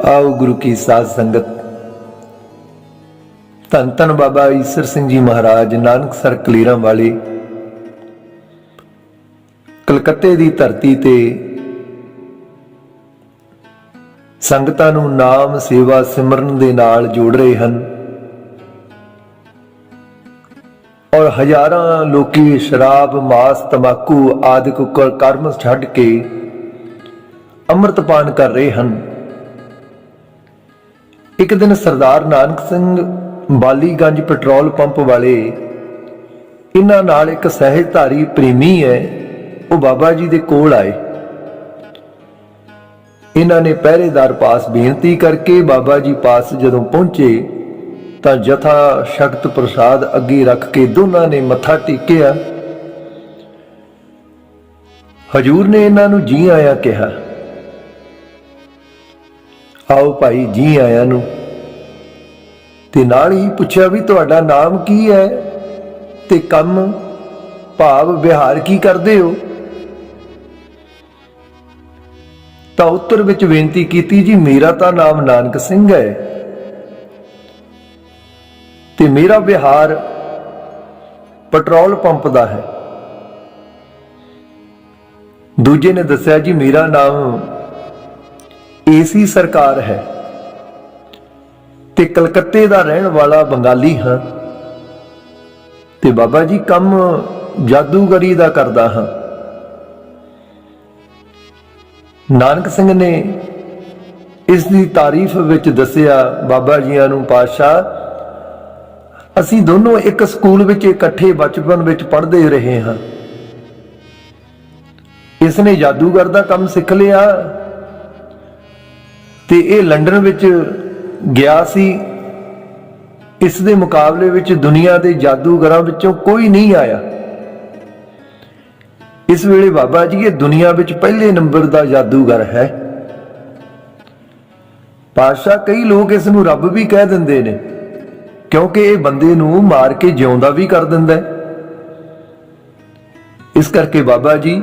ਆਓ ਗੁਰੂ ਕੀ ਸਾਧ ਸੰਗਤ। ਧੰਨ ਧੰਨ ਬਾਬਾ ਈਸਰ ਸਿੰਘ ਜੀ ਮਹਾਰਾਜ, ਨਾਨਕ ਸਰ ਕਲੀਰਾਂ ਵਾਲੇ। ਕਲਕੱਤੇ ਦੀ ਧਰਤੀ ਤੇ ਸੰਗਤਾਂ ਨੂੰ ਨਾਮ ਸੇਵਾ ਸਿਮਰਨ ਦੇ ਨਾਲ ਜੋੜ ਰਹੇ ਹਨ। ਔਰ ਹਜ਼ਾਰਾਂ ਲੋਕੀ ਸ਼ਰਾਬ, ਮਾਸ ਤਮਾਕੂ ਆਦਿਕ ਕੁ- ਕਰਮ ਛੱਡ ਕੇ ਅੰਮ੍ਰਿਤਪਾਨ ਕਰ ਰਹੇ ਹਨ। ਇੱਕ ਦਿਨ ਸਰਦਾਰ ਨਾਨਕ ਸਿੰਘ ਬਾਲੀਗੰਜ ਪੈਟਰੋਲ ਪੰਪ ਵਾਲੇ ਇਹਨਾਂ ਨਾਲ ਇੱਕ ਸਹਿਜਧਾਰੀ ਪ੍ਰੇਮੀ ਹੈ, ਉਹ ਬਾਬਾ ਜੀ ਦੇ ਕੋਲ ਆਏ। ਇਹਨਾਂ ਨੇ ਪਹਿਰੇਦਾਰ ਪਾਸ ਬੇਨਤੀ ਕਰਕੇ ਬਾਬਾ ਜੀ ਪਾਸ ਜਦੋਂ ਪਹੁੰਚੇ ਤਾਂ ਜਥਾ ਸ਼ਕਤ ਪ੍ਰਸਾਦ ਅੱਗੇ ਰੱਖ ਕੇ ਦੋਨਾਂ ਨੇ ਮੱਥਾ ਟੇਕਿਆ। ਹਜੂਰ ਨੇ ਇਹਨਾਂ ਨੂੰ ਜੀ ਆਇਆ ਕਿਹਾ ਆਓ ਭਾਈ ਜੀ ਆਇਆਂ ਨੂੰ। ਤੇ ਨਾਲ ਹੀ ਪੁੱਛਿਆ ਵੀ ਤੁਹਾਡਾ ਨਾਮ ਕੀ ਹੈ? ਤੇ ਕੰਮ, ਭਾਵ, ਵਿਹਾਰ ਕੀ ਕਰਦੇ ਹੋ? ਤਾਂ ਉੱਤਰ ਵਿੱਚ ਬੇਨਤੀ ਕੀਤੀ, ਜੀ ਮੇਰਾ ਤਾਂ ਨਾਮ ਨਾਨਕ ਸਿੰਘ ਹੈ। ਤੇ ਮੇਰਾ ਵਿਹਾਰ ਪੈਟਰੋਲ ਪੰਪ ਦਾ ਹੈ। ਦੂਜੇ ਨੇ ਦੱਸਿਆ, ਜੀ ਮੇਰਾ ਨਾਮ ਏਸੀ ਸਰਕਾਰ ਹੈ ਤੇ ਕਲਕੱਤੇ ਦਾ ਰਹਿਣ ਵਾਲਾ ਬੰਗਾਲੀ ਹਾਂ ਤੇ ਬਾਬਾ ਜੀ ਕੰਮ ਜਾਦੂਗਰੀ ਦਾ ਕਰਦਾ ਹਾਂ। ਨਾਨਕ ਸਿੰਘ ਨੇ ਇਸ ਦੀ ਤਾਰੀਫ ਵਿੱਚ ਦੱਸਿਆ, ਬਾਬਾ ਜੀਆਂ ਨੂੰ ਪਾਤਸ਼ਾਹ, ਅਸੀਂ ਦੋਨੋਂ ਇੱਕ ਸਕੂਲ ਵਿੱਚ ਇਕੱਠੇ ਬਚਪਨ ਵਿੱਚ ਪੜ੍ਹਦੇ ਰਹੇ ਹਾਂ। ਇਸ ਨੇ ਜਾਦੂਗਰ ਦਾ ਕੰਮ ਸਿੱਖ ਲਿਆ ਤੇ ਇਹ ਲੰਡਨ ਵਿੱਚ ਗਿਆ ਸੀ। ਇਸ ਦੇ ਮੁਕਾਬਲੇ ਵਿੱਚ ਦੁਨੀਆ ਦੇ ਜਾਦੂਗਰਾਂ ਵਿੱਚੋਂ ਕੋਈ ਨਹੀਂ ਆਇਆ। ਇਸ ਵੇਲੇ ਬਾਬਾ ਜੀ, ਇਹ ਦੁਨੀਆ ਵਿੱਚ ਪਹਿਲੇ ਨੰਬਰ ਦਾ ਜਾਦੂਗਰ ਹੈ। ਪਾਸ਼ਾ ਕਈ ਲੋਕ ਇਸ ਨੂੰ ਰੱਬ ਵੀ ਕਹਿ ਦਿੰਦੇ ਨੇ, ਕਿਉਂਕਿ ਇਹ ਬੰਦੇ ਨੂੰ ਮਾਰ ਕੇ ਜਿਉਂਦਾ ਵੀ ਕਰ ਦਿੰਦਾ ਹੈ। ਇਸ ਕਰਕੇ ਬਾਬਾ ਜੀ,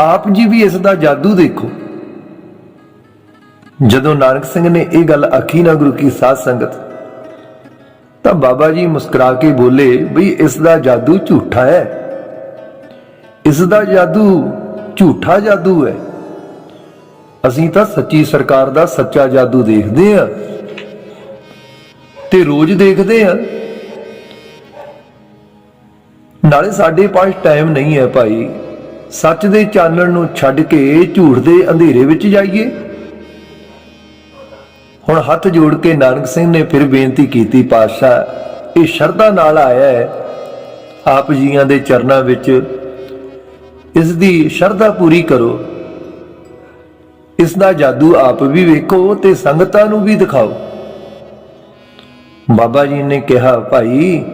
ਆਪ ਜੀ ਵੀ ਇਸ ਦਾ ਜਾਦੂ ਦੇਖੋ। ਜਦੋਂ ਨਾਨਕ ਸਿੰਘ ਨੇ ਇਹ ਗੱਲ ਆਖੀ ਨਾ ਗੁਰੂ ਕੀ ਸਾਧ ਸੰਗਤ, ਤਾਂ ਬਾਬਾ ਜੀ ਮੁਸਕਰਾ ਕੇ ਬੋਲੇ, ਬਈ ਇਸ ਦਾ ਜਾਦੂ ਝੂਠਾ ਹੈ। ਇਸ ਦਾ ਜਾਦੂ ਝੂਠਾ ਜਾਦੂ ਹੈ। ਅਸੀਂ ਤਾਂ ਸੱਚੀ ਸਰਕਾਰ ਦਾ ਸੱਚਾ ਜਾਦੂ ਦੇਖਦੇ ਆ ਤੇ ਰੋਜ਼ ਦੇਖਦੇ ਆ ਨਾਲੇ ਸਾਡੇ ਪਾਸ ਟਾਈਮ ਨਹੀਂ ਹੈ ਭਾਈ। ਸੱਚ ਦੇ ਚਾਨਣ ਨੂੰ ਛੱਡ ਕੇ ਝੂਠ ਦੇ ਅੰਧੇਰੇ ਵਿੱਚ ਜਾਈਏ। ਹੁਣ ਹੱਥ ਜੋੜ ਕੇ ਨਾਨਕ ਸਿੰਘ ਨੇ ਫਿਰ ਬੇਨਤੀ ਕੀਤੀ, ਪਾਤਸ਼ਾਹ, ਇਹ ਸ਼ਰਧਾ ਨਾਲ ਆਇਆ ਹੈ। ਆਪ ਜੀਆਂ ਦੇ ਚਰਨਾਂ ਵਿੱਚ ਇਸ ਦੀ ਸ਼ਰਧਾ ਪੂਰੀ ਕਰੋ। ਇਸ ਦਾ ਜਾਦੂ ਆਪ ਵੀ ਵੇਖੋ ਤੇ ਸੰਗਤਾਂ ਨੂੰ ਵੀ ਦਿਖਾਓ। ਬਾਬਾ ਜੀ ਨੇ ਕਿਹਾ, ਭਾਈ,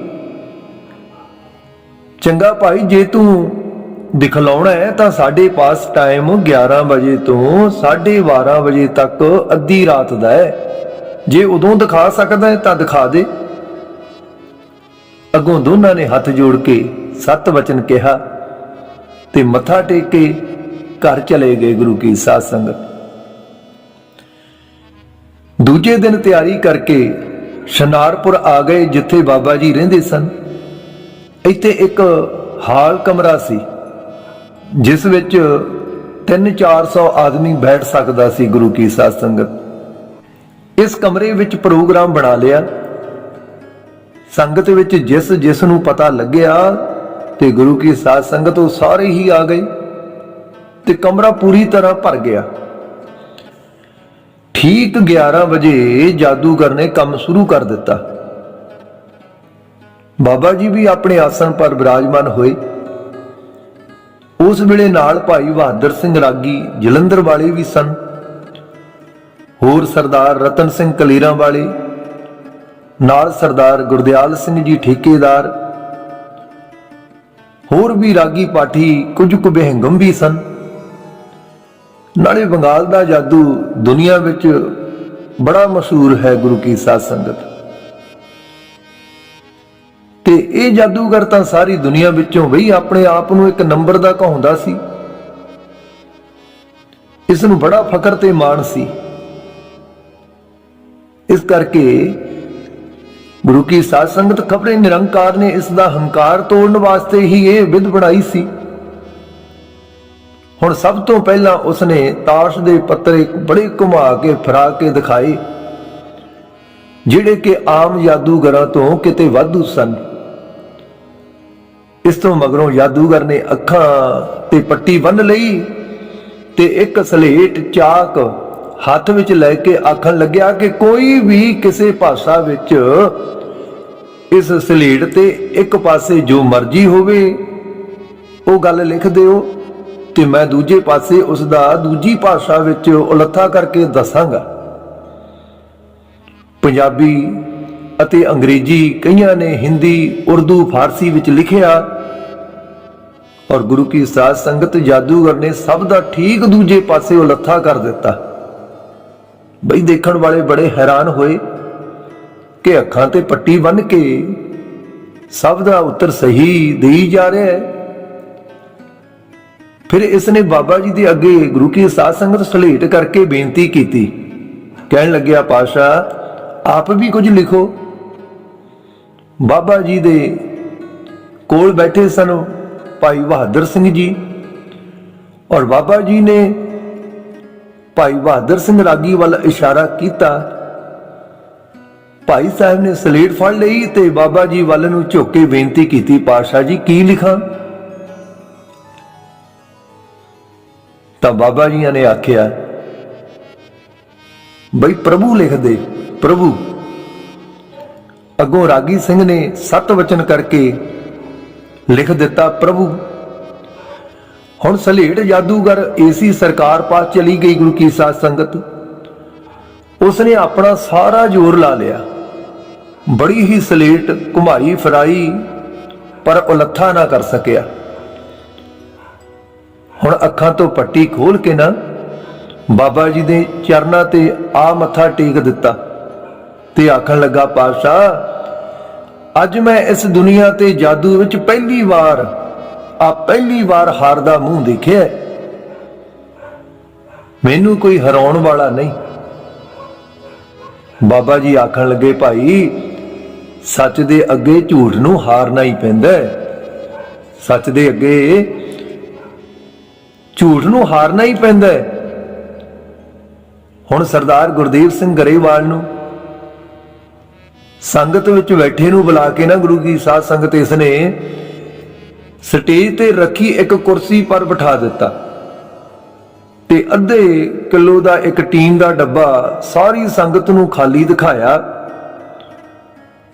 ਚੰਗਾ ਭਾਈ, ਜੇ ਤੂੰ ਦਿਖਲਾਉਣਾ ਹੈ, ਤਾਂ ਸਾਡੇ ਪਾਸ ਟਾਈਮ 11 ਵਜੇ ਤੋਂ 12:30 ਵਜੇ ਤੱਕ ਅੱਧੀ ਰਾਤ ਦਾ ਹੈ। ਜੇ ਉਦੋਂ ਦਿਖਾ ਸਕਦਾ ਹੈ, ਤਾਂ ਦਿਖਾ ਦੇ। ਅੱਗੋਂ ਦੋਨਾਂ ਨੇ ਹੱਥ ਜੋੜ ਕੇ ਸੱਤ ਵਚਨ ਕਿਹਾ ਤੇ ਮੱਥਾ ਟੇਕ ਕੇ ਘਰ ਚਲੇ ਗਏ ਗੁਰੂ ਕੀ ਸਾਧ ਸੰਗਤ। ਦੂਜੇ ਦਿਨ ਤਿਆਰੀ ਕਰਕੇ ਸ਼ਨਾਰਪੁਰ ਆ ਗਏ, ਜਿੱਥੇ ਬਾਬਾ ਜੀ ਰਹਿੰਦੇ ਸਨ। ਇੱਥੇ ਇੱਕ ਹਾਲ ਕਮਰਾ ਸੀ। ਜਿਸ ਵਿੱਚ 3-400 ਆਦਮੀ ਬੈਠ ਸਕਦਾ ਸੀ ਗੁਰੂ ਕੀ ਸਾਧ ਸੰਗਤ। ਇਸ ਕਮਰੇ ਵਿੱਚ ਪ੍ਰੋਗਰਾਮ ਬਣਾ ਲਿਆ। ਸੰਗਤ ਵਿੱਚ ਜਿਸ ਜਿਸ ਨੂੰ ਪਤਾ ਲੱਗਿਆ ਤੇ ਗੁਰੂ ਕੀ ਸਾਧ ਸੰਗਤ ਉਹ ਸਾਰੇ ਹੀ ਆ ਗਏ ਤੇ ਕਮਰਾ ਪੂਰੀ ਤਰ੍ਹਾਂ ਭਰ ਗਿਆ। ਠੀਕ 11 ਵਜੇ ਜਾਦੂਗਰ ਨੇ ਕੰਮ ਸ਼ੁਰੂ ਕਰ ਦਿੱਤਾ। ਬਾਬਾ ਜੀ ਵੀ ਆਪਣੇ ਆਸਣ ਪਰ ਬਿਰਾਜਮਾਨ ਹੋਏ। ਉਸ ਵੇਲੇ ਨਾਲ ਭਾਈ ਬਹਾਦਰ ਸਿੰਘ ਰਾਗੀ, ਜਲੰਧਰ ਵਾਲੇ ਵੀ ਸਨ। ਹੋਰ ਸਰਦਾਰ ਰਤਨ ਸਿੰਘ ਕਲੀਰਾਂ ਵਾਲੇ, ਨਾਲ ਸਰਦਾਰ ਗੁਰਦਿਆਲ ਸਿੰਘ ਜੀ ਠੇਕੇਦਾਰ, ਹੋਰ ਵੀ ਰਾਗੀ ਪਾਠੀ ਕੁਝ ਕੁ ਬਹਿੰਗਮ ਵੀ ਸਨ। ਨਾਲੇ ਬੰਗਾਲ ਦਾ ਜਾਦੂ ਦੁਨੀਆ ਵਿੱਚ ਬੜਾ ਮਸ਼ਹੂਰ ਹੈ ਗੁਰੂ ਕੀ ਸਾਧ ਸੰਗਤ। ਤੇ ਇਹ ਜਾਦੂਗਰ ਤਾਂ ਸਾਰੀ ਦੁਨੀਆ ਵਿੱਚੋਂ ਵਈ ਆਪਣੇ ਆਪ ਨੂੰ ਇੱਕ ਨੰਬਰ ਦਾ ਕਹਾਉਂਦਾ ਸੀ। ਇਸ ਨੂੰ ਬੜਾ ਫਕਰ ਤੇ ਮਾਣ ਸੀ। ਇਸ ਕਰਕੇ ਗੁਰੂ ਕੀ ਸਾਧ ਸੰਗਤ ਖਬਰੇ ਨਿਰੰਕਾਰ ਨੇ ਇਸ ਦਾ ਹੰਕਾਰ ਤੋੜਨ ਵਾਸਤੇ ਹੀ ਇਹ ਵਿਧ ਬਣਾਈ ਸੀ। ਹੁਣ ਸਭ ਤੋਂ ਪਹਿਲਾਂ ਉਸਨੇ ਤਾਸ਼ ਦੇ ਪੱਤਰੇ ਬੜੇ ਘੁਮਾ ਕੇ, ਫਰਾ ਕੇ ਦਿਖਾਏ, ਜਿਹੜੇ ਕਿ ਆਮ ਜਾਦੂਗਰਾਂ ਤੋਂ ਕਿਤੇ ਵਾਧੂ ਸਨ। ਇਸ ਤੋਂ ਮਗਰੋਂ ਜਾਦੂਗਰ ਨੇ ਅੱਖਾਂ ਤੇ ਪੱਟੀ ਬੰਨ ਲਈ ਤੇ ਇੱਕ ਸਲੇਟ ਚਾਕ ਹੱਥ ਵਿੱਚ ਲੈ ਕੇ ਆਖਣ ਲੱਗਿਆ ਕਿ ਕੋਈ ਵੀ ਕਿਸੇ ਭਾਸ਼ਾ ਵਿੱਚ ਇਸ ਸਲੇਟ ਤੇ ਇੱਕ ਪਾਸੇ ਜੋ ਮਰਜ਼ੀ ਹੋਵੇ, ਉਹ ਗੱਲ ਲਿਖ ਦਿਓ ਤੇ ਮੈਂ ਦੂਜੇ ਪਾਸੇ ਉਸ ਦਾ ਦੂਜੀ ਭਾਸ਼ਾ ਵਿੱਚ ਉਲੱਥਾ ਕਰਕੇ ਦੱਸਾਂਗਾ। ਪੰਜਾਬੀ ਅਤੇ ਅੰਗਰੇਜ਼ੀ ਕਈਆਂ ਨੇ ਹਿੰਦੀ, ਉਰਦੂ, ਫਾਰਸੀ ਵਿੱਚ ਲਿਖਿਆ ਔਰ ਗੁਰੂ ਕੀ ਸਾਧ ਸੰਗਤ ਜਾਦੂਗਰ ਨੇ ਸਭ ਦਾ ਠੀਕ ਦੂਜੇ ਪਾਸੇ ਉਲੱਥਾ ਕਰ ਦਿੱਤਾ। ਬਈ ਦੇਖਣ ਵਾਲੇ ਬੜੇ ਹੈਰਾਨ ਹੋਏ ਕਿ ਅੱਖਾਂ ਤੇ ਪੱਟੀ ਬੰਨ ਕੇ ਸਭ ਦਾ ਉੱਤਰ ਸਹੀ ਦੇਈ ਜਾ ਰਿਹਾ ਹੈ। ਫਿਰ ਇਸ ਨੇ ਬਾਬਾ ਜੀ ਦੇ ਅੱਗੇ ਗੁਰੂ ਕੀ ਸਾਧ ਸੰਗਤ ਸਲੇਟ ਕਰਕੇ ਬੇਨਤੀ ਕੀਤੀ। ਕਹਿਣ ਲੱਗਿਆ ਪਾਸ਼ਾ ਆਪ ਵੀ ਕੁਝ ਲਿਖੋ। ਬਾਬਾ ਜੀ ਦੇ ਕੋਲ ਬੈਠੇ ਸਨ। ਭਾਈ ਬਹਾਦਰ ਸਿੰਘ ਜੀ ਔਰ ਬਾਬਾ ਜੀ ਨੇ ਭਾਈ ਬਹਾਦਰ ਸਿੰਘ ਰਾਗੀ ਵੱਲ ਇਸ਼ਾਰਾ ਕੀਤਾ। ਭਾਈ ਸਾਹਿਬ ਨੇ ਸਲੇਟ ਫੜ ਲਈ ਤੇ ਬਾਬਾ ਜੀ ਵੱਲ ਨੂੰ ਝੁੱਕ ਕੇ ਬੇਨਤੀ ਕੀਤੀ, ਪਾਤਸ਼ਾਹ ਜੀ, ਕੀ ਲਿਖਾਂ? ਤਾਂ ਬਾਬਾ ਜੀਆਂ ਨੇ ਆਖਿਆ, ਬਈ ਪ੍ਰਭੂ ਲਿਖ ਦੇ, ਪ੍ਰਭੂ। ਅੱਗੋਂ ਰਾਗੀ ਸਿੰਘ ਨੇ ਸਤ ਵਚਨ ਕਰਕੇ ਲਿਖ ਦਿੱਤਾ, ਪ੍ਰਭੂ, ਹੁਣ ਸਲੇਟ ਜਾਦੂਗਰ ਏਸੀ ਸਰਕਾਰ ਪਾਸ ਚਲੀ ਗਈ ਗੁਰੂ ਕੀ ਸਾਧ ਸੰਗਤ। ਉਸਨੇ ਆਪਣਾ ਸਾਰਾ ਜ਼ੋਰ ਲਾ ਲਿਆ। ਬੜੀ ਹੀ ਸਲੇਟ ਘੁਮਾਈ ਫਰਾਈ, ਪਰ ਉਲੱਥਾ ਨਾ ਕਰ ਸਕਿਆ। ਹੁਣ ਅੱਖਾਂ ਤੋਂ ਪੱਟੀ ਖੋਲ ਕੇ ਨਾ, ਬਾਬਾ ਜੀ ਦੇ ਚਰਨਾਂ ਤੇ ਆ ਮੱਥਾ ਟੇਕ ਦਿੱਤਾ ਤੇ ਆਖਣ ਲੱਗਾ, ਪਾਤਸ਼ਾਹ ਅੱਜ ਮੈਂ ਇਸ ਦੁਨੀਆ ਤੇ ਜਾਦੂ ਵਿੱਚ ਪਹਿਲੀ ਵਾਰ ਆ ਪਹਿਲੀ ਵਾਰ ਹਾਰ ਦਾ ਮੂੰਹ ਦੇਖਿਆ ਮੈਨੂੰ ਕੋਈ ਹਰਾਉਣ ਵਾਲਾ ਨਹੀਂ। ਬਾਬਾ ਜੀ ਆਖਣ ਲੱਗੇ, ਭਾਈ, ਸੱਚ ਦੇ ਅੱਗੇ ਝੂਠ ਨੂੰ ਹਾਰਨਾ ਹੀ ਪੈਂਦਾ ਸੱਚ ਦੇ ਅੱਗੇ ਝੂਠ ਨੂੰ ਹਾਰਨਾ ਹੀ ਪੈਂਦਾ ਹੁਣ ਸਰਦਾਰ ਗੁਰਦੇਵ ਸਿੰਘ ਗਰੇਵਾਲ ਨੂੰ ਸੰਗਤ ਵਿੱਚ ਬੈਠੇ ਨੂੰ ਬੁਲਾ ਕੇ ਨਾ ਗੁਰੂ ਕੀ ਸਾਧ ਸੰਗਤ ਇਸ ਨੇ ਸਟੇਜ ਤੇ ਰੱਖੀ ਇੱਕ ਕੁਰਸੀ ਪਰ ਬਿਠਾ ਦਿੱਤਾ। ਤੇ ਅੱਧੇ ਕਿਲੋ ਦਾ ਇੱਕ ਟੀਨ ਦਾ ਡੱਬਾ ਸਾਰੀ ਸੰਗਤ ਨੂੰ ਖਾਲੀ ਦਿਖਾਇਆ।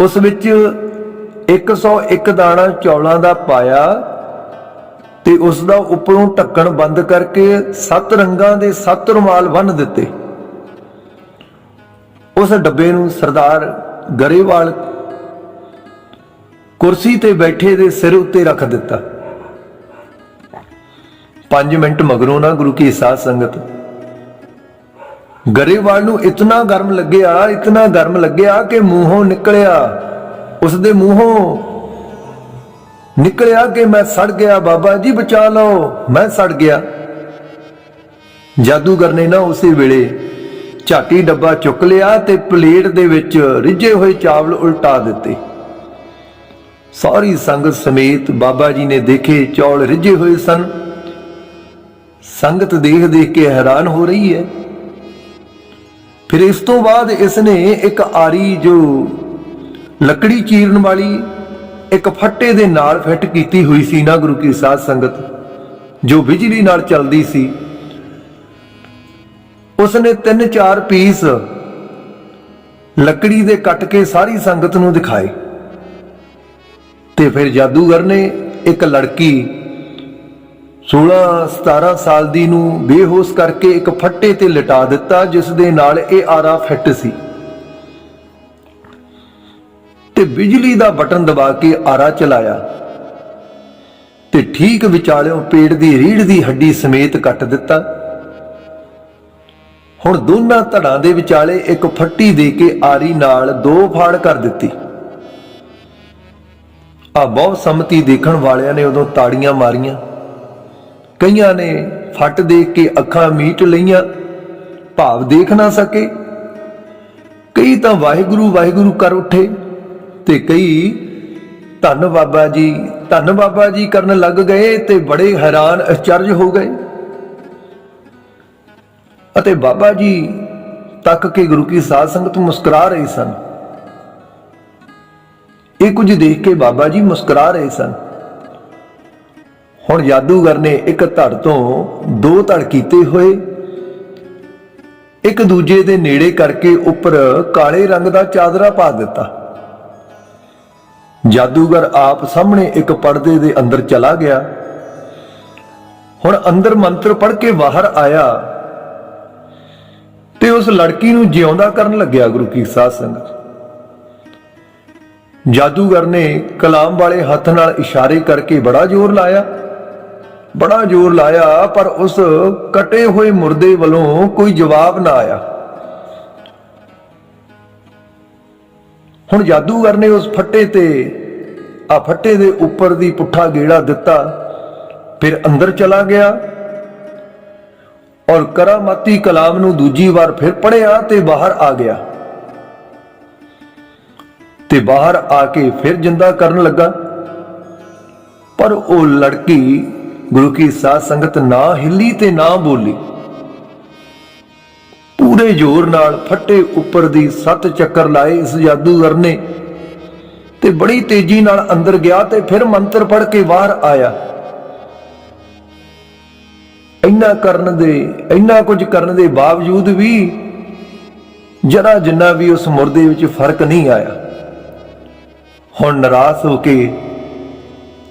ਉਸ ਵਿੱਚ 101 ਦਾਣਾ ਚੌਲਾਂ ਦਾ ਪਾਇਆ ਤੇ ਉਸ ਦਾ ਉੱਪਰੋਂ ਢੱਕਣ ਬੰਦ ਕਰਕੇ ਸੱਤ ਰੰਗਾਂ ਦੇ ਸੱਤ ਰੁਮਾਲ ਬੰਨ ਦਿੱਤੇ। ਉਸ ਡੱਬੇ ਨੂੰ ਸਰਦਾਰ ਗਰੇਵਾਲ ਕੁਰਸੀ ਤੇ ਬੈਠੇ ਦੇ ਸਿਰ ਉੱਤੇ ਰੱਖ ਦਿੱਤਾ। 5 ਮਿੰਟ ਮਗਰੋਂ ਨਾ ਗੁਰੂ ਕੀ ਸਾਧ ਸੰਗਤ। ਗਰੇਵਾਲ ਨੂੰ ਇਤਨਾ ਗਰਮ ਲੱਗਿਆ, ਇਤਨਾ ਗਰਮ ਲੱਗਿਆ ਕਿ ਮੂੰਹੋਂ ਨਿਕਲਿਆ। ਉਸ ਦੇ ਮੂੰਹੋਂ ਨਿਕਲਿਆ ਕਿ ਮੈਂ ਸੜ ਗਿਆ, ਬਾਬਾ ਜੀ ਬਚਾ ਲਓ, ਮੈਂ ਸੜ ਗਿਆ। ਜਾਦੂਗਰ ਨੇ ਨਾ ਉਸੇ ਵੇਲੇ ਝਾਟੀ ਡੱਬਾ ਚੁੱਕ ਲਿਆ ਤੇ ਪਲੇਟ ਦੇ ਵਿੱਚ ਰਿੱਝੇ ਹੋਏ ਚਾਵਲ ਉਲਟਾ ਦਿੱਤੇ। ਸਾਰੀ ਸੰਗਤ ਸਮੇਤ ਬਾਬਾ ਜੀ ਨੇ ਦੇਖੇ ਚੌਲ ਰਿੱਝੇ ਹੋਏ ਸਨ। ਸੰਗਤ ਦੇਖ ਦੇਖ ਕੇ ਹੈਰਾਨ ਹੋ ਰਹੀ ਹੈ। ਫਿਰ ਇਸ ਤੋਂ ਬਾਅਦ ਇਸ ਨੇ ਇੱਕ ਆਰੀ ਜੋ ਲੱਕੜੀ ਚੀਰਨ ਵਾਲੀ ਇੱਕ ਫੱਟੇ ਦੇ ਨਾਲ ਫਿੱਟ ਕੀਤੀ ਹੋਈ ਸੀ ਨਾ ਗੁਰੂ ਕੀ ਸਾਧ ਸੰਗਤ, ਜੋ ਬਿਜਲੀ ਨਾਲ ਚੱਲਦੀ ਸੀ। ਉਸਨੇ ਤਿੰਨ ਚਾਰ ਪੀਸ ਲੱਕੜੀ ਦੇ ਕੱਟ ਕੇ ਸਾਰੀ ਸੰਗਤ ਨੂੰ ਦਿਖਾਏ। ਤੇ ਫਿਰ ਜਾਦੂਗਰ ਨੇ ਇੱਕ ਲੜਕੀ 16 17 ਸਾਲ ਦੀ ਨੂੰ ਬੇਹੋਸ਼ ਕਰਕੇ ਇੱਕ ਫੱਟੇ ਤੇ ਲਟਾ ਦਿੱਤਾ, ਜਿਸ ਦੇ ਨਾਲ ਇਹ ਆਰਾ ਫਿੱਟ ਸੀ। ਤੇ ਬਿਜਲੀ ਦਾ ਬਟਨ ਦਬਾ ਕੇ ਆਰਾ ਚਲਾਇਆ। ਤੇ ਠੀਕ ਵਿਚਾਲਿਓਂ ਪੇਟ ਦੀ ਰੀੜ ਦੀ ਹੱਡੀ ਸਮੇਤ ਕੱਟ ਦਿੱਤਾ। ਹੁਣ ਦੋਨਾਂ ਧੜਾਂ ਦੇ ਵਿਚਾਲੇ ਇੱਕ ਫੱਟੀ ਦੇ ਕੇ ਆਰੀ ਨਾਲ ਦੋ ਫਾੜ ਕਰ ਦਿੱਤੀ। ਆ ਬਹੁ ਸੰਮਤੀ ਦੇਖਣ ਵਾਲਿਆਂ ਨੇ ਉਦੋਂ ਤਾੜੀਆਂ ਮਾਰੀਆਂ। ਕਈਆਂ ਨੇ ਫੱਟ ਦੇਖ ਕੇ ਅੱਖਾਂ ਮੀਟ ਲਈਆਂ, ਭਾਵ ਦੇਖ ਨਾ ਸਕੇ। ਕਈ ਤਾਂ ਵਾਹਿਗੁਰੂ ਵਾਹਿਗੁਰੂ ਕਰ ਉੱਠੇ ਤੇ ਕਈ ਧੰਨ ਬਾਬਾ ਜੀ, ਧੰਨ ਬਾਬਾ ਜੀ ਕਰਨ ਲੱਗ ਗਏ ਤੇ ਬੜੇ ਹੈਰਾਨ, ਅਚਰਜ ਹੋ ਗਏ। ਅਤੇ ਬਾਬਾ ਜੀ ਤੱਕ ਕੇ ਗੁਰੂ ਕੀ ਸਾਧ ਸੰਗਤ ਮੁਸਕਰਾ ਰਹੇ ਸਨ। ਇਹ ਕੁਝ ਦੇਖ ਕੇ ਬਾਬਾ ਜੀ ਮੁਸਕਰਾ ਰਹੇ ਸਨ। ਹੁਣ ਜਾਦੂਗਰ ਨੇ ਇੱਕ ਧੜ ਤੋਂ ਦੋ ਧੜ ਕੀਤੇ ਹੋਏ। ਇੱਕ ਦੂਜੇ ਦੇ ਨੇੜੇ ਕਰਕੇ ਉੱਪਰ ਕਾਲੇ ਰੰਗ ਦਾ ਚਾਦਰਾ ਪਾ ਦਿੱਤਾ। ਜਾਦੂਗਰ ਆਪ ਸਾਹਮਣੇ ਇੱਕ ਪਰਦੇ ਦੇ ਅੰਦਰ ਚਲਾ ਗਿਆ। ਹੁਣ ਅੰਦਰ ਮੰਤਰ ਪੜ੍ਹ ਕੇ ਬਾਹਰ ਆਇਆ। ਤੇ ਉਸ ਲੜਕੀ ਨੂੰ ਜਿਉਂਦਾ ਕਰਨ ਲੱਗਿਆ ਗੁਰੂ ਕੀ ਸਾਧ ਸੰਗਤ। ਜਾਦੂਗਰ ਨੇ ਕਲਾਮ ਵਾਲੇ ਹੱਥ ਨਾਲ ਇਸ਼ਾਰੇ ਕਰਕੇ ਬੜਾ ਜ਼ੋਰ ਲਾਇਆ। ਬੜਾ ਜ਼ੋਰ ਲਾਇਆ, ਪਰ ਉਸ ਕਟੇ ਹੋਏ ਮੁਰਦੇ ਵੱਲੋਂ ਕੋਈ ਜਵਾਬ ਨਾ ਆਇਆ। ਹੁਣ ਜਾਦੂਗਰ ਨੇ ਉਸ ਫੱਟੇ ਤੇ, ਆ ਫੱਟੇ ਦੇ ਉੱਪਰ ਦੀ ਪੁੱਠਾ ਗੇੜਾ ਦਿੱਤਾ, ਫਿਰ ਅੰਦਰ ਚਲਾ ਗਿਆ। ਔਰ ਕਰਾਮਾਤੀ ਕਲਾਮ ਨੂੰ ਦੂਜੀ ਵਾਰ ਫਿਰ ਪੜਿਆ ਤੇ ਬਾਹਰ ਆ ਗਿਆ। ਤੇ ਬਾਹਰ ਆ ਕੇ ਫਿਰ ਜਿੰਦਾ ਕਰਨ ਲੱਗਾ। ਪਰ ਉਹ ਲੜਕੀ ਗੁਰੂ ਕੀ ਸਾਧ ਸੰਗਤ ਨਾ ਹਿੱਲੀ ਤੇ ਨਾ ਬੋਲੀ। ਪੂਰੇ ਜ਼ੋਰ ਨਾਲ ਫੱਟੇ ਉੱਪਰ ਦੀ ਸੱਤ ਚੱਕਰ ਲਾਏ ਇਸ ਜਾਦੂਗਰ ਨੇ ਤੇ ਬੜੀ ਤੇਜ਼ੀ ਨਾਲ ਅੰਦਰ ਗਿਆ ਤੇ ਫਿਰ ਮੰਤਰ ਪੜ੍ਹ ਕੇ ਬਾਹਰ ਆਇਆ। ਇੰਨਾ ਕਰਨ ਦੇ, ਇੰਨਾ ਕੁਝ ਕਰਨ ਦੇ ਬਾਵਜੂਦ ਵੀ ਜਰਾ ਜਿੰਨਾ ਵੀ ਉਸ ਮੁਰਦੇ ਵਿੱਚ ਫ਼ਰਕ ਨਹੀਂ ਆਇਆ। ਹੁਣ ਨਾਰਾਜ਼ ਹੋ ਕੇ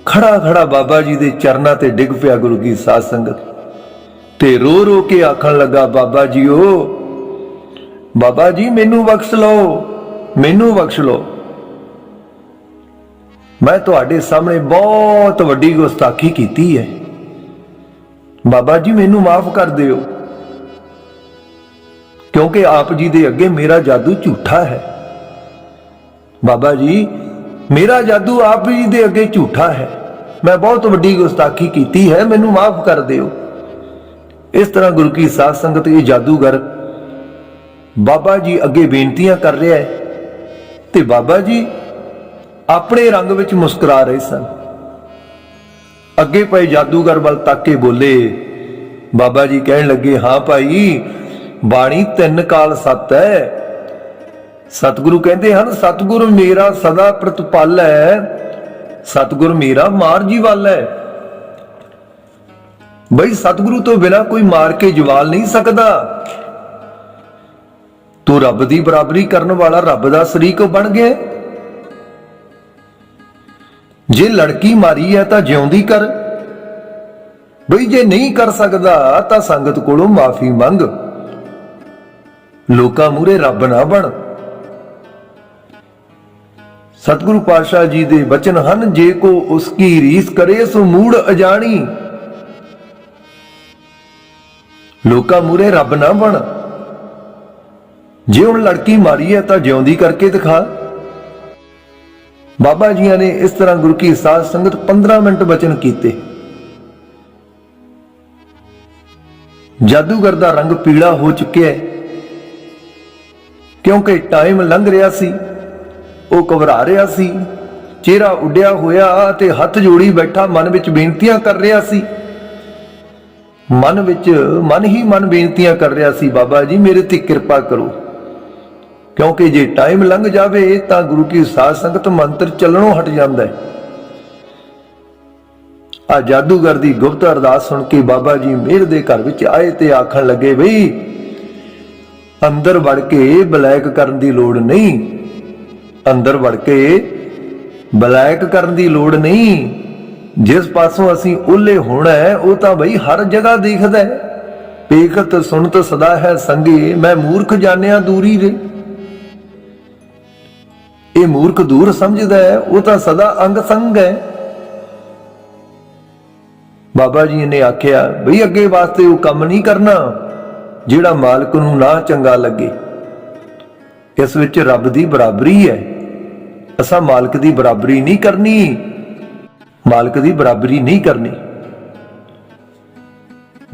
ਖੜਾ ਖੜਾ ਬਾਬਾ ਜੀ ਦੇ ਚਰਨਾਂ ਤੇ ਡਿੱਗ ਪਿਆ ਗੁਰੂ ਕੀ ਸਾਧ ਸੰਗਤ ਤੇ ਰੋ ਰੋ ਕੇ ਆਖਣ ਲੱਗਾ, ਬਾਬਾ ਜੀਓ, ਬਾਬਾ ਜੀ ਮੈਨੂੰ ਬਖਸ਼ ਲਓ, ਮੈਨੂੰ ਬਖਸ਼ ਲਓ। ਮੈਂ ਤੁਹਾਡੇ ਸਾਹਮਣੇ ਬਹੁਤ ਵੱਡੀ ਗੁਸਤਾਖੀ ਕੀਤੀ ਹੈ। ਬਾਬਾ ਜੀ, ਮੈਨੂੰ ਮਾਫ ਕਰ ਦਿਓ। ਕਿਉਂਕਿ ਆਪ ਜੀ ਦੇ ਅੱਗੇ ਮੇਰਾ ਜਾਦੂ ਝੂਠਾ ਹੈ। ਬਾਬਾ ਜੀ, ਮੇਰਾ ਜਾਦੂ ਆਪ ਜੀ ਦੇ ਅੱਗੇ ਝੂਠਾ ਹੈ। ਮੈਂ ਬਹੁਤ ਵੱਡੀ ਗੁਸਤਾਖੀ ਕੀਤੀ ਹੈ, ਮੈਨੂੰ ਮਾਫ ਕਰ ਦਿਓ। ਇਸ ਤਰ੍ਹਾਂ ਗੁਰੂ ਕੀ ਸਾਧ ਸੰਗਤ ਇਹ ਜਾਦੂਗਰ ਬਾਬਾ ਜੀ ਅੱਗੇ ਬੇਨਤੀਆਂ ਕਰ ਰਿਹਾ ਹੈ ਤੇ ਬਾਬਾ ਜੀ ਆਪਣੇ ਰੰਗ ਵਿੱਚ ਮੁਸਕਰਾ ਰਹੇ ਸਨ। ਅੱਗੇ ਪਏ ਜਾਦੂਗਰ ਵੱਲ ਤੱਕ ਕੇ ਬੋਲੇ। ਬਾਬਾ ਜੀ ਕਹਿਣ ਲੱਗੇ, ਹਾਂ ਭਾਈ, ਬਾਣੀ ਤਿੰਨ ਕਾਲ ਸਤ ਹੈ। ਸਤਿਗੁਰੂ ਕਹਿੰਦੇ ਹਨ, ਸਤਿਗੁਰ ਮੇਰਾ ਸਦਾ ਪ੍ਰਤਪਾਲ ਹੈ। ਸਤਿਗੁਰ ਮੇਰਾ ਮਾਰ ਜੀ ਵੱਲ ਹੈ। ਬਈ, ਸਤਿਗੁਰੂ ਤੋਂ ਬਿਨਾ ਕੋਈ ਮਾਰ ਕੇ ਜਵਾਲ ਨਹੀਂ ਸਕਦਾ। ਤੂੰ ਰੱਬ ਦੀ ਬਰਾਬਰੀ ਕਰਨ ਵਾਲਾ ਰੱਬ ਦਾ ਸ਼ਰੀਕ ਬਣ ਗਿਆ। ਜੇ ਲੜਕੀ ਮਾਰੀ ਹੈ ਤਾਂ ਜਿਉਂਦੀ ਕਰ। ਬਈ ਜੇ ਨਹੀਂ ਕਰ ਸਕਦਾ ਤਾਂ ਸੰਗਤ ਕੋਲੋਂ ਮਾਫੀ ਮੰਗ। ਲੋਕਾਂ ਮੂਰੇ ਰੱਬ ਨਾ ਬਣ। ਸਤਿਗੁਰੂ ਪਾਤਸ਼ਾਹ ਜੀ ਦੇ ਬਚਨ ਹਨ, ਜੇ ਕੋ ਉਸ ਕੀ ਰੀਸ ਕਰੇ ਸੋ ਮੂੜ ਅਜਾਣੀ। ਲੋਕਾਂ ਮੂਰੇ ਰੱਬ ਨਾ ਬਣ। ਜੇ ਹੁਣ ਲੜਕੀ ਮਾਰੀ ਹੈ ਤਾਂ ਜਿਉਂਦੀ ਕਰਕੇ ਦਿਖਾ। ਬਾਬਾ ਜੀਆਂ ਨੇ ਇਸ ਤਰ੍ਹਾਂ ਗੁਰੂ ਕੀ ਸਾਧ ਸੰਗਤ 15 ਮਿੰਟ ਬਚਨ ਕੀਤੇ। ਜਾਦੂਗਰ ਦਾ ਰੰਗ ਪੀਲਾ ਹੋ ਚੁੱਕਿਆ ਹੈ। ਕਿਉਂਕਿ ਟਾਈਮ ਲੰਘ ਰਿਹਾ ਸੀ, ਉਹ ਘਬਰਾ ਰਿਹਾ ਸੀ, ਚਿਹਰਾ ਉੱਡਿਆ ਹੋਇਆ ਤੇ ਹੱਥ ਜੋੜੀ ਬੈਠਾ ਮਨ ਵਿੱਚ ਬੇਨਤੀਆਂ ਕਰ ਰਿਹਾ ਸੀ। ਮਨ ਵਿੱਚ ਮਨ ਹੀ ਮਨ ਬੇਨਤੀਆਂ ਕਰ ਰਿਹਾ ਸੀ, ਬਾਬਾ ਜੀ, ਮੇਰੇ ਤੇ ਕਿਰਪਾ ਕਰੋ। ਕਿਉਂਕਿ ਜੇ ਟਾਈਮ ਲੰਘ ਜਾਵੇ ਤਾਂ ਗੁਰੂ ਕੀ ਸਾਧ ਸੰਗਤ ਮੰਤਰ ਚੱਲਣੋਂ ਹਟ ਜਾਂਦਾ ਹੈ। ਆ ਜਾਦੂਗਰ ਦੀ ਗੁਪਤ ਅਰਦਾਸ ਸੁਣ ਕੇ ਬਾਬਾ ਜੀ ਮਿਹਰ ਦੇ ਘਰ ਵਿੱਚ ਆਏ ਤੇ ਆਖਣ ਲੱਗੇ, ਬਈ, ਅੰਦਰ ਵੜ ਕੇ ਬਲੈਕ ਕਰਨ ਦੀ ਲੋੜ ਨਹੀਂ। ਅੰਦਰ ਵੜ ਕੇ ਬਲੈਕ ਕਰਨ ਦੀ ਲੋੜ ਨਹੀਂ। ਜਿਸ ਪਾਸੋਂ ਅਸੀਂ ਉੱਲੇ ਹੋਣਾ ਹੈ, ਉਹ ਤਾਂ ਬਈ ਹਰ ਜਗ੍ਹਾ ਦਿਖਦਾ ਹੈ। ਵੇਖਤ ਸੁਣਤ ਸਦਾ ਹੈ ਸੰਗੀ, ਮੈਂ ਮੂਰਖ ਜਾਣਿਆ ਦੂਰੀ ਦੇ। ਇਹ ਮੂਰਖ ਦੂਰ ਸਮਝਦਾ ਹੈ, ਉਹ ਤਾਂ ਸਦਾ ਅੰਗ ਸੰਗ ਹੈ। ਬਾਬਾ ਜੀ ਨੇ ਆਖਿਆ, ਬਈ ਅੱਗੇ ਵਾਸਤੇ ਉਹ ਕੰਮ ਨਹੀਂ ਕਰਨਾ, ਜਿਹੜਾ ਮਾਲਕ ਨੂੰ ਨਾ ਚੰਗਾ ਲੱਗੇ। ਇਸ ਵਿੱਚ ਰੱਬ ਦੀ ਬਰਾਬਰੀ ਹੈ। ਅਸਾਂ ਮਾਲਕ ਦੀ ਬਰਾਬਰੀ ਨਹੀਂ ਕਰਨੀ, ਮਾਲਕ ਦੀ ਬਰਾਬਰੀ ਨਹੀਂ ਕਰਨੀ।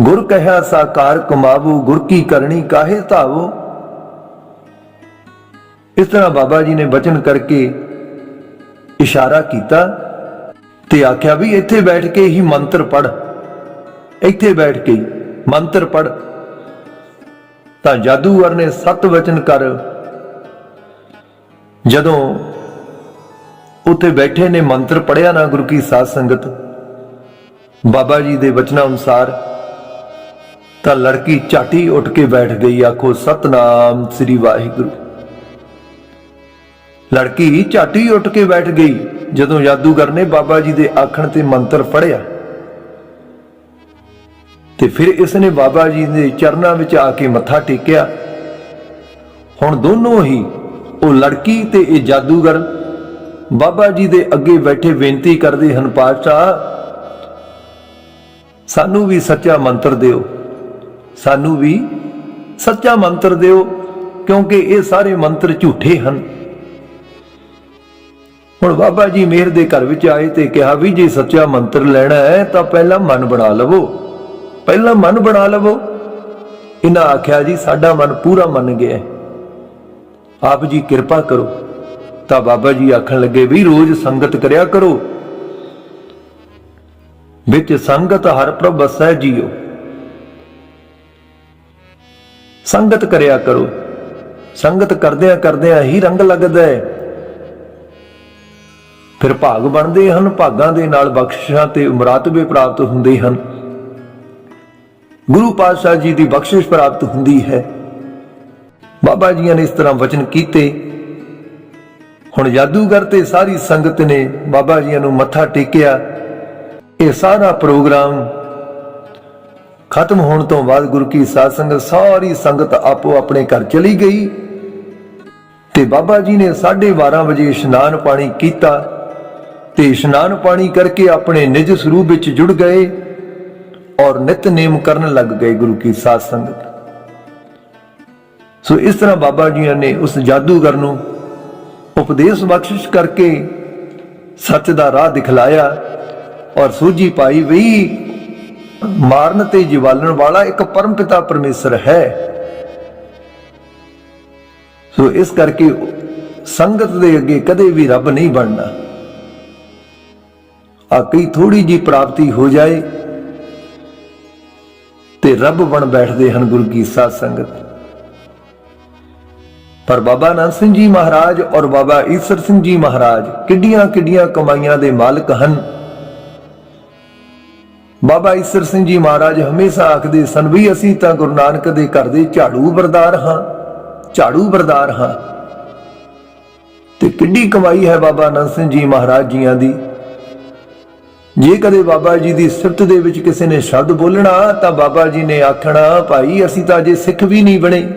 ਗੁਰ ਕਹਿਆ, ਸਾਕਾਰ ਕਮਾਵੋ, ਗੁਰ ਕੀ ਕਰਨੀ, ਕਾਹੇ ਧਾਵੋ ਇਸ ਤਰ੍ਹਾਂ ਬਾਬਾ ਜੀ ਨੇ ਬਚਨ ਕਰਕੇ ਇਸ਼ਾਰਾ ਕੀਤਾ ਤੇ ਆਖਿਆ ਵੀ ਇੱਥੇ ਬੈਠ ਕੇ ਹੀ ਮੰਤਰ ਪੜ ਇੱਥੇ ਬੈਠ ਕੇ ਮੰਤਰ ਪੜ ਤਾਂ ਜਾਦੂਗਰ ਨੇ ਸਤ ਵਚਨ ਕਰ ਜਦੋਂ ਉੱਥੇ ਬੈਠੇ ਨੇ ਮੰਤਰ ਪੜਿਆ ਨਾ ਗੁਰੂ ਕੀ ਸਾਧ ਸੰਗਤ, ਬਾਬਾ ਜੀ ਦੇ ਵਚਨਾਂ ਅਨੁਸਾਰ ਤਾਂ ਲੜਕੀ ਝਾਟੀ ਉੱਠ ਕੇ ਬੈਠ ਗਈ, ਆਖੋ, ਸਤਨਾਮ ਸ੍ਰੀ ਵਾਹਿਗੁਰੂ। ਲੜਕੀ ਝਾਟੀ ਉੱਠ ਕੇ ਬੈਠ ਗਈ, ਜਦੋਂ ਜਾਦੂਗਰ ਨੇ ਬਾਬਾ ਜੀ ਦੇ ਆਖਣ ਤੇ ਮੰਤਰ ਪੜਿਆ ਤੇ ਫਿਰ ਇਸ ਨੇ ਬਾਬਾ ਜੀ ਦੇ ਚਰਨਾਂ ਵਿੱਚ ਆ ਕੇ ਮੱਥਾ ਟੇਕਿਆ। ਹੁਣ ਦੋਨੋਂ ਹੀ ਉਹ ਲੜਕੀ ਤੇ ਇਹ ਜਾਦੂਗਰ ਬਾਬਾ ਜੀ ਦੇ ਅੱਗੇ ਬੈਠੇ ਬੇਨਤੀ ਕਰਦੇ ਹਨ, ਪਾਤਸ਼ਾਹ, ਸਾਨੂੰ ਵੀ ਸੱਚਾ ਮੰਤਰ ਦਿਓ। ਸਾਨੂੰ ਵੀ ਸੱਚਾ ਮੰਤਰ ਦਿਓ, ਕਿਉਂਕਿ ਇਹ ਸਾਰੇ ਮੰਤਰ ਝੂਠੇ ਹਨ। ਹੁਣ ਬਾਬਾ ਜੀ ਮਿਹਰ ਦੇ ਘਰ ਵਿੱਚ ਆਏ ਤੇ ਕਿਹਾ ਵੀ ਜੇ ਸੱਚਾ ਮੰਤਰ ਲੈਣਾ ਹੈ ਤਾਂ ਪਹਿਲਾਂ ਮਨ ਬਣਾ ਲਵੋ। ਪਹਿਲਾਂ ਮਨ ਬਣਾ ਲਵੋ। ਇਹਨਾਂ ਆਖਿਆ, ਜੀ, ਸਾਡਾ ਮਨ ਪੂਰਾ ਮੰਨ ਗਿਆ ਆਪ ਜੀ ਕਿਰਪਾ ਕਰੋ। ਤਾਂ ਬਾਬਾ ਜੀ ਆਖਣ ਲੱਗੇ, ਵੀ ਰੋਜ਼ ਸੰਗਤ ਕਰਿਆ ਕਰੋ। ਵਿੱਚ ਸੰਗਤ ਹਰ ਪ੍ਰਭ ਵਸੈ ਜੀਓ। ਸੰਗਤ ਕਰਿਆ ਕਰੋ। ਸੰਗਤ ਕਰਦਿਆਂ ਕਰਦਿਆਂ ਹੀ ਰੰਗ ਲੱਗਦਾ ਹੈ। ਫਿਰ ਭਾਗ ਬਣਦੇ ਹਨ, ਭਾਗਾਂ ਦੇ ਨਾਲ ਬਖਸ਼ਿਸ਼ਾਂ ਤੇ ਮਰਾਤਬੇ ਪ੍ਰਾਪਤ ਹੁੰਦੇ ਹਨ। ਗੁਰੂ ਪਾਤਸ਼ਾਹ ਜੀ ਦੀ ਬਖਸ਼ਿਸ਼ ਪ੍ਰਾਪਤ ਹੁੰਦੀ ਹੈ। ਬਾਬਾ ਜੀਆਂ ਨੇ ਇਸ ਤਰ੍ਹਾਂ ਵਚਨ ਕੀਤੇ। ਹੁਣ ਜਾਦੂਗਰ ਤੇ ਸਾਰੀ ਸੰਗਤ ਨੇ ਬਾਬਾ ਜੀਆਂ ਨੂੰ ਮੱਥਾ ਟੇਕਿਆ। ਇਹ ਸਾਰਾ ਪ੍ਰੋਗਰਾਮ ਖਤਮ ਹੋਣ ਤੋਂ ਬਾਅਦ ਗੁਰੂ ਕੀ ਸਾਧ ਸੰਗਤ ਸਾਰੀ ਸੰਗਤ ਆਪੋ ਆਪਣੇ ਘਰ ਚਲੀ ਗਈ। ਤੇ ਬਾਬਾ ਜੀ ਨੇ 12:30 ਵਜੇ ਇਸ਼ਨਾਨ ਪਾਣੀ ਕੀਤਾ। ਤੇ ਇਸ਼ਨਾਨ ਪਾਣੀ ਕਰਕੇ ਆਪਣੇ ਨਿਜ ਸਰੂਪ ਵਿੱਚ ਜੁੜ ਗਏ ਔਰ ਨਿਤਨੇਮ ਕਰਨ ਲੱਗ ਗਏ ਗੁਰੂ ਕੀ ਸਾਧ ਸੰਗਤ। ਸੋ ਇਸ ਤਰ੍ਹਾਂ ਬਾਬਾ ਜੀ ਨੇ ਉਸ ਜਾਦੂਗਰ ਨੂੰ ਉਪਦੇਸ਼ ਬਖਸ਼ਿਸ਼ ਕਰਕੇ ਸੱਚ ਦਾ ਰਾਹ ਦਿਖਲਾਇਆ ਔਰ ਸੂਝੀ ਪਾਈ ਵੀ ਮਾਰਨ ਤੇ ਜਿਵਾਲਣ ਵਾਲਾ ਇੱਕ ਪਰਮਪਿਤਾ ਪਰਮੇਸ਼ਰ ਹੈ। ਸੋ ਇਸ ਕਰਕੇ ਸੰਗਤ ਦੇ ਅੱਗੇ ਕਦੇ ਵੀ ਰੱਬ ਨਹੀਂ ਬਣਨਾ। ਆਕਈ ਕਈ ਥੋੜੀ ਜੀ ਪ੍ਰਾਪਤੀ ਹੋ ਜਾਏ ਤੇ ਰੱਬ ਬਣ ਬੈਠਦੇ ਹਨ ਗੁਰੂ ਕੀ ਸਾਧ ਸੰਗਤ। ਪਰ ਬਾਬਾ ਨਾਨਕ ਸਿੰਘ ਜੀ ਮਹਾਰਾਜ ਔਰ ਬਾਬਾ ਈਸਰ ਸਿੰਘ ਜੀ ਮਹਾਰਾਜ ਕਿੱਡੀਆਂ ਕਿੱਡੀਆਂ ਕਮਾਈਆਂ ਦੇ ਮਾਲਕ ਹਨ। ਬਾਬਾ ਈਸਰ ਸਿੰਘ ਜੀ ਮਹਾਰਾਜ ਹਮੇਸ਼ਾ ਆਖਦੇ ਸਨ ਵੀ ਅਸੀਂ ਤਾਂ ਗੁਰੂ ਨਾਨਕ ਦੇ ਘਰ ਦੇ ਝਾੜੂ ਬਰਦਾਰ ਹਾਂ, ਝਾੜੂ ਬਰਦਾਰ ਹਾਂ। ਤੇ ਕਿੱਡੀ ਕਮਾਈ ਹੈ ਬਾਬਾ ਨਾਨਕ ਸਿੰਘ ਜੀ ਮਹਾਰਾਜ ਜੀਆਂ ਦੀ। ਜੇ ਕਦੇ ਬਾਬਾ ਜੀ ਦੀ ਸਿਫਤ ਦੇ ਵਿੱਚ ਕਿਸੇ ਨੇ ਸ਼ਬਦ ਬੋਲਣਾ, ਤਾਂ ਬਾਬਾ ਜੀ ਨੇ ਆਖਣਾ, ਭਾਈ, ਅਸੀਂ ਤਾਂ ਅਜੇ ਸਿੱਖ ਵੀ ਨਹੀਂ ਬਣੇ।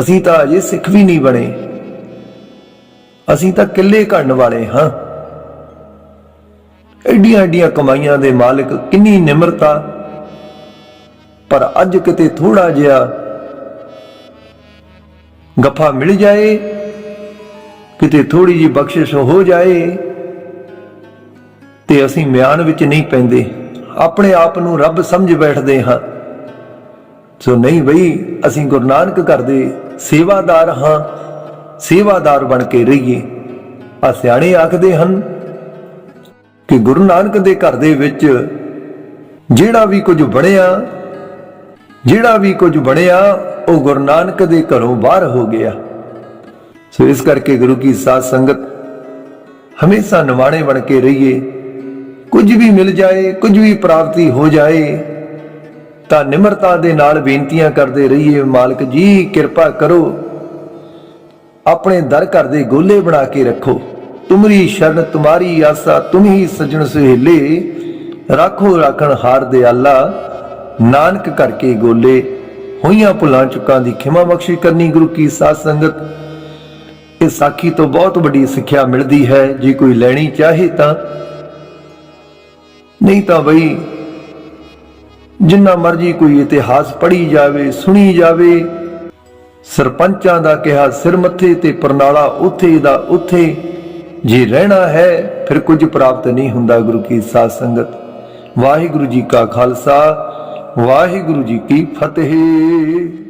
ਅਸੀਂ ਤਾਂ ਅਜੇ ਸਿੱਖ ਵੀ ਨਹੀਂ ਬਣੇ। ਅਸੀਂ ਤਾਂ ਕਿੱਲੇ ਘੜਨ ਵਾਲੇ ਹਾਂ। ਐਡੀਆਂ ਐਡੀਆਂ ਕਮਾਈਆਂ ਦੇ ਮਾਲਕ ਕਿੰਨੀ ਨਿਮਰਤਾ। ਪਰ ਅੱਜ ਕਿਤੇ ਥੋੜਾ ਜਿਹਾ ਗੱਫਾ ਮਿਲ ਜਾਏ, ਕਿਤੇ ਥੋੜੀ ਜੀ ਬਖਸ਼ਿਸ਼ ਹੋ ਜਾਏ ਤੇ ਅਸੀਂ ਮਿਆਨ ਵਿੱਚ ਨਹੀਂ ਪੈਂਦੇ। ਆਪਣੇ ਆਪ ਨੂੰ ਰੱਬ ਸਮਝ ਬੈਠਦੇ ਹਾਂ। ਸੋ ਨਹੀਂ ਬਈ, ਅਸੀਂ ਗੁਰੂ ਨਾਨਕ ਘਰ ਦੇ ਸੇਵਾਦਾਰ ਹਾਂ, ਸੇਵਾਦਾਰ ਬਣ ਕੇ ਰਹੀਏ। ਆ ਸਿਆਣੇ ਆਖਦੇ ਹਨ ਕਿ ਗੁਰੂ ਨਾਨਕ ਦੇ ਘਰ ਦੇ ਵਿੱਚ ਜਿਹੜਾ ਵੀ ਕੁਝ ਬਣਿਆ, ਜਿਹੜਾ ਵੀ ਕੁਝ ਬਣਿਆ, ਉਹ ਗੁਰੂ ਨਾਨਕ ਦੇ ਘਰੋਂ ਬਾਹਰ ਹੋ ਗਿਆ। ਸੋ ਇਸ ਕਰਕੇ ਗੁਰੂ ਕੀ ਸਾਧ ਸੰਗਤ ਹਮੇਸ਼ਾ ਨਿਵਾਣੇ ਬਣ ਕੇ ਰਹੀਏ। ਕੁਝ ਵੀ ਮਿਲ ਜਾਏ, ਕੁਝ ਵੀ ਪ੍ਰਾਪਤੀ ਹੋ ਜਾਏ, ਤਾਂ ਨਿਮਰਤਾ ਦੇ ਨਾਲ ਬੇਨਤੀਆਂ ਕਰਦੇ ਰਹੀਏ, ਮਾਲਕ ਜੀ, ਕਿਰਪਾ ਕਰੋ, ਆਪਣੇ ਦਰ ਘਰ ਦੇ ਗੋਲੇ ਬਣਾ ਕੇ ਰੱਖੋ। ਤੁਮਰੀ ਸ਼ਰਨ, ਤੁਮਾਰੀ ਆਸਾ, ਤੁਮ ਹੀ ਸਜਣ ਸੁਹੇਲੇ, ਰੱਖੋ ਰਾਖਣ ਹਾਰ ਦੇ ਅੱਲਾ ਨਾਨਕ ਕਰਕੇ ਗੋਲੇ। ਹੋਈਆਂ ਭੁੱਲਾਂ ਚੁੱਕਾਂ ਦੀ ਖਿਮਾ ਬਖਸ਼ੀ ਕਰਨੀ ਗੁਰੂ ਕੀ ਸਾਧ ਸੰਗਤ। ਇਹ ਸਾਖੀ ਤੋਂ ਬਹੁਤ ਵੱਡੀ ਸਿੱਖਿਆ ਮਿਲਦੀ ਹੈ, ਜੇ ਕੋਈ ਲੈਣੀ ਚਾਹੇ ਤਾਂ ਨਹੀਂ ਤਾਂ ਬਈ, ਜਿੰਨਾ ਮਰਜ਼ੀ ਕੋਈ ਇਤਿਹਾਸ ਪੜ੍ਹੀ ਜਾਵੇ, ਸੁਣੀ ਜਾਵੇ, ਸਰਪੰਚਾਂ ਦਾ ਕਿਹਾ ਸਿਰ ਮੱਥੇ ਤੇ ਪਰਨਾਲਾ ਉੱਥੇ ਦਾ ਉੱਥੇ, ਜੇ ਰਹਿਣਾ ਹੈ, ਫਿਰ ਕੁਝ ਪ੍ਰਾਪਤ ਨਹੀਂ ਹੁੰਦਾ ਗੁਰੂ ਕੀ ਸਾਧ ਸੰਗਤ। ਵਾਹਿਗੁਰੂ ਜੀ ਕਾ ਖਾਲਸਾ, ਵਾਹਿਗੁਰੂ ਜੀ ਕੀ ਫਤਿਹ।